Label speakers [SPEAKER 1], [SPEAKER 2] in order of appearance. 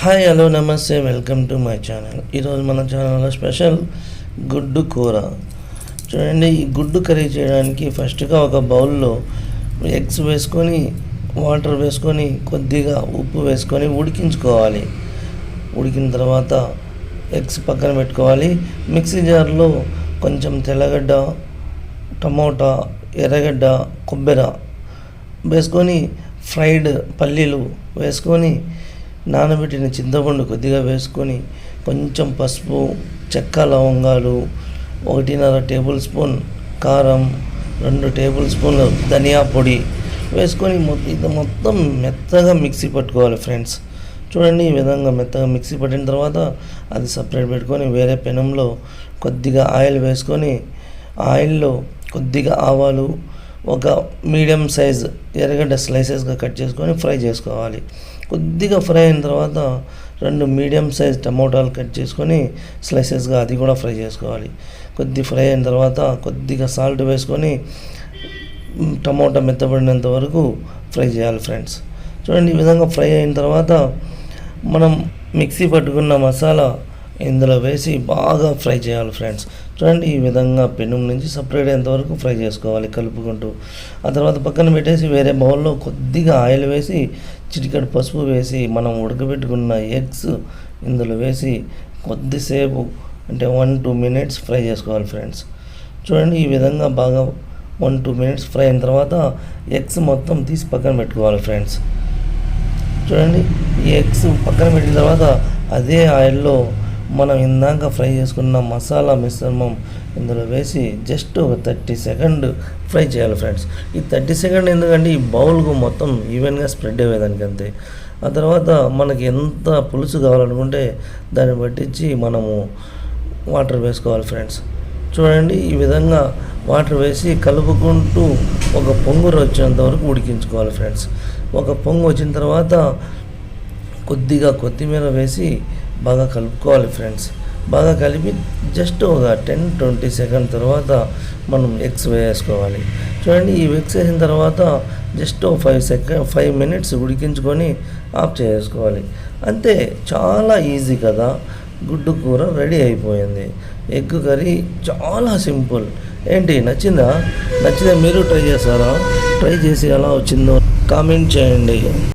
[SPEAKER 1] Hi hello నమస్తే welcome to my channel ఈరోజు మన ఛానల్లో స్పెషల్ గుడ్డు కూర. చూడండి ఈ గుడ్డు కర్రీ చేయడానికి ఫస్ట్గా ఒక బౌల్లో ఎగ్స్ వేసుకొని వాటర్ వేసుకొని కొద్దిగా ఉప్పు వేసుకొని ఉడికించుకోవాలి. ఉడికిన తర్వాత ఎగ్స్ పక్కన పెట్టుకోవాలి. మిక్సీ జార్లో కొంచెం తెల్లగడ్డ టమోటా ఎర్రగడ్డ కొబ్బరి వేసుకొని ఫ్రైడ్ పల్లీలు వేసుకొని నానబెట్టిన చింతపండు కొద్దిగా వేసుకొని కొంచెం పసుపు చెక్క లవంగాలు ఒకటిన్నర టేబుల్ స్పూన్ కారం రెండు టేబుల్ స్పూన్లు ధనియా పొడి వేసుకొని ఇది మొత్తం మెత్తగా మిక్సీ పట్టుకోవాలి ఫ్రెండ్స్. చూడండి ఈ విధంగా మెత్తగా మిక్సీ పట్టిన తర్వాత అది సపరేట్ పెట్టుకొని వేరే పెనంలో కొద్దిగా ఆయిల్ వేసుకొని ఆయిల్లో కొద్దిగా ఆవాలు ఒక మీడియం సైజ్ ఎర్రగడ్డ స్లైసెస్గా కట్ చేసుకొని ఫ్రై చేసుకోవాలి. కొద్దిగా ఫ్రై అయిన తర్వాత రెండు మీడియం సైజ్ టమోటాలు కట్ చేసుకొని స్లైసెస్గా అది కూడా ఫ్రై చేసుకోవాలి. కొద్ది ఫ్రై అయిన తర్వాత కొద్దిగా సాల్ట్ వేసుకొని టమోటా మెత్తబడినంత వరకు ఫ్రై చేయాలి ఫ్రెండ్స్. చూడండి ఈ విధంగా ఫ్రై అయిన తర్వాత మనం మిక్సీ పట్టుకున్న మసాలా ఇందులో వేసి బాగా ఫ్రై చేయాలి ఫ్రెండ్స్. చూడండి ఈ విధంగా పెనుం నుంచి సపరేట్ అయ్యేంతవరకు ఫ్రై చేసుకోవాలి కలుపుకుంటూ. ఆ తర్వాత పక్కన పెట్టేసి వేరే బౌల్లో కొద్దిగా ఆయిల్ వేసి చిటికెడు పసుపు వేసి మనం ఉడకబెట్టుకున్న ఎగ్స్ ఇందులో వేసి కొద్దిసేపు అంటే వన్ టూ మినిట్స్ ఫ్రై చేసుకోవాలి ఫ్రెండ్స్. చూడండి ఈ విధంగా బాగా వన్ టూ మినిట్స్ ఫ్రై అయిన తర్వాత ఎగ్స్ మొత్తం తీసి పక్కన పెట్టుకోవాలి ఫ్రెండ్స్. చూడండి ఈ ఎగ్స్ పక్కన పెట్టిన తర్వాత అదే ఆయిల్లో మనం ఇందాక ఫ్రై చేసుకున్న మసాలా మిశ్రమం ఇందులో వేసి జస్ట్ ఒక థర్టీ సెకండ్ ఫ్రై చేయాలి ఫ్రెండ్స్. ఈ థర్టీ సెకండ్ ఎందుకంటే ఈ బౌల్కు మొత్తం ఈవెన్గా స్ప్రెడ్ అయ్యేదానికి అంతే. ఆ తర్వాత మనకి ఎంత పులుసు కావాలనుకుంటే దాన్ని పట్టించి మనము వాటర్ వేసుకోవాలి ఫ్రెండ్స్. చూడండి ఈ విధంగా వాటర్ వేసి కలుపుకుంటూ ఒక పొంగురు వచ్చేంత వరకు ఉడికించుకోవాలి ఫ్రెండ్స్. ఒక పొంగు వచ్చిన తర్వాత కొద్దిగా కొత్తిమీర వేసి బాగా కలుపుకోవాలి ఫ్రెండ్స్ బాగా కలిపి జస్ట్ ఒక టెన్ ట్వంటీ సెకండ్ తర్వాత మనం ఎగ్స్ వేసుకోవాలి. చూడండి ఈ ఎగ్స్ వేసిన తర్వాత just five second five minutes ఉడికించుకొని ఆఫ్ చేసుకోవాలి. అంతే చాలా ఈజీ కదా. గుడ్డు కూర రెడీ అయిపోయింది. ఎగ్ కర్రీ చాలా సింపుల్ ఏంటి నచ్చిందా? నచ్చితే మీరు ట్రై చేస్తారా? ట్రై చేసి ఎలా వచ్చిందో కామెంట్ చేయండి.